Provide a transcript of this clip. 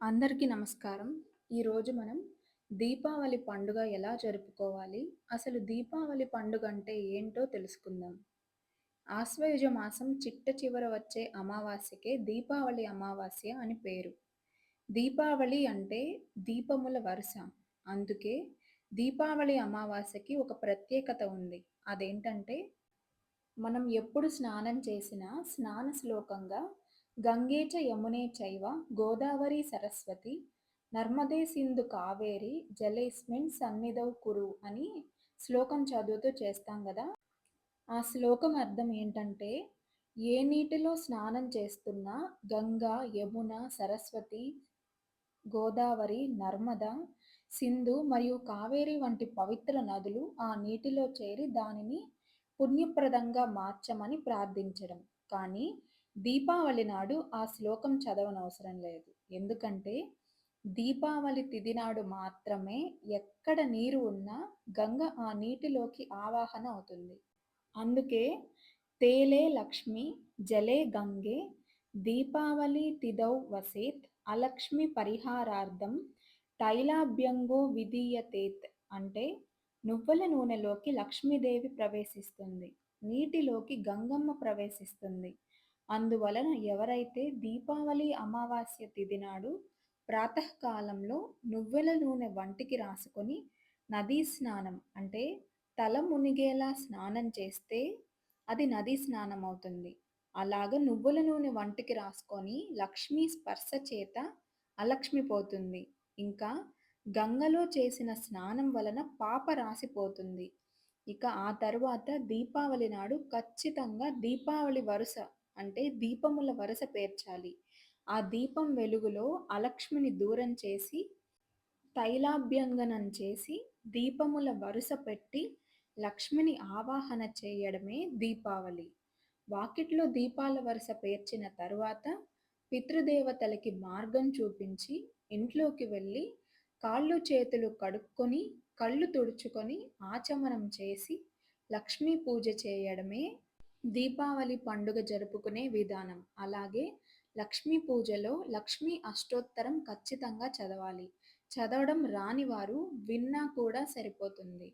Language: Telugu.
అందరికీ నమస్కారం. ఈరోజు మనం దీపావళి పండుగ ఎలా జరుపుకోవాలి? అసలు దీపావళి పండుగ అంటే ఏంటో తెలుసుకుందాం. ఆశ్వయుజ మాసం చిట్ట చివర వచ్చే అమావాస్యకే దీపావళి అమావాస్య అని పేరు. దీపావళి అంటే దీపముల వరుస. అందుకే దీపావళి అమావాస్యకి ఒక ప్రత్యేకత ఉంది. అదేంటంటే మనం ఎప్పుడు స్నానం చేసినా స్నాన శ్లోకంగా గంగే చ యమునే చైవ గోదావరి సరస్వతి నర్మదే సింధు కావేరి జలేస్మిన్ సన్నిధౌ కురు అని శ్లోకం చదువుతూ చేస్తాం కదా ఆ శ్లోకం అర్థం ఏంటంటే ఏ నీటిలో స్నానం చేస్తున్నా గంగా యమున సరస్వతి గోదావరి నర్మద సింధు మరియు కావేరి వంటి పవిత్ర నదులు ఆ నీటిలో చేరి దానిని పుణ్యప్రదంగా మార్చమని ప్రార్థించడం. కానీ దీపావళి నాడు ఆ శ్లోకం చదవనవసరం లేదు. ఎందుకంటే దీపావళి తిది నాడు మాత్రమే ఎక్కడ నీరు ఉన్నా గంగ ఆ నీటిలోకి ఆవాహన అవుతుంది. అందుకే తేలే లక్ష్మి జలే గంగే దీపావళి తిదౌ వసేత్ అలక్ష్మి పరిహారార్థం తైలాభ్యంగో విధీయతేత్ అంటే నువ్వుల నూనెలోకి లక్ష్మీదేవి ప్రవేశిస్తుంది. నీటిలోకి గంగమ్మ ప్రవేశిస్తుంది. అందువలన ఎవరైతే దీపావళి అమావాస్య తిథి నాడు ప్రాతకాలంలో నువ్వుల నూనె వంటికి రాసుకొని నదీ స్నానం అంటే తల మునిగేలా స్నానం చేస్తే అది నదీ స్నానం అవుతుంది. అలాగ నువ్వుల నూనె వంటికి రాసుకొని లక్ష్మీ స్పర్శ చేత అలక్ష్మి పోతుంది. ఇంకా గంగలో చేసిన స్నానం వలన పాప రాసిపోతుంది. ఇక ఆ తర్వాత దీపావళి నాడు ఖచ్చితంగా దీపావళి వరుస అంటే దీపముల వరుస పేర్చాలి. ఆ దీపం వెలుగులో అలక్ష్మిని దూరం చేసి తైలాభ్యంగనం చేసి దీపముల వరుస పెట్టి లక్ష్మిని ఆవాహన చేయడమే దీపావళి. వాకిట్లో దీపాల వరుస పేర్చిన తరువాత పితృదేవతలకి మార్గం చూపించి ఇంట్లోకి వెళ్ళి కాళ్ళు చేతులు కడుక్కొని కళ్ళు తుడుచుకొని ఆచమనం చేసి లక్ష్మీ పూజ చేయడమే దీపావళి పండుగ జరుపుకునే విధానం. అలాగే లక్ష్మీ పూజలో లక్ష్మీ అష్టోత్తరం ఖచ్చితంగా చదవాలి. చదవడం రాని వారు విన్నా కూడా సరిపోతుంది.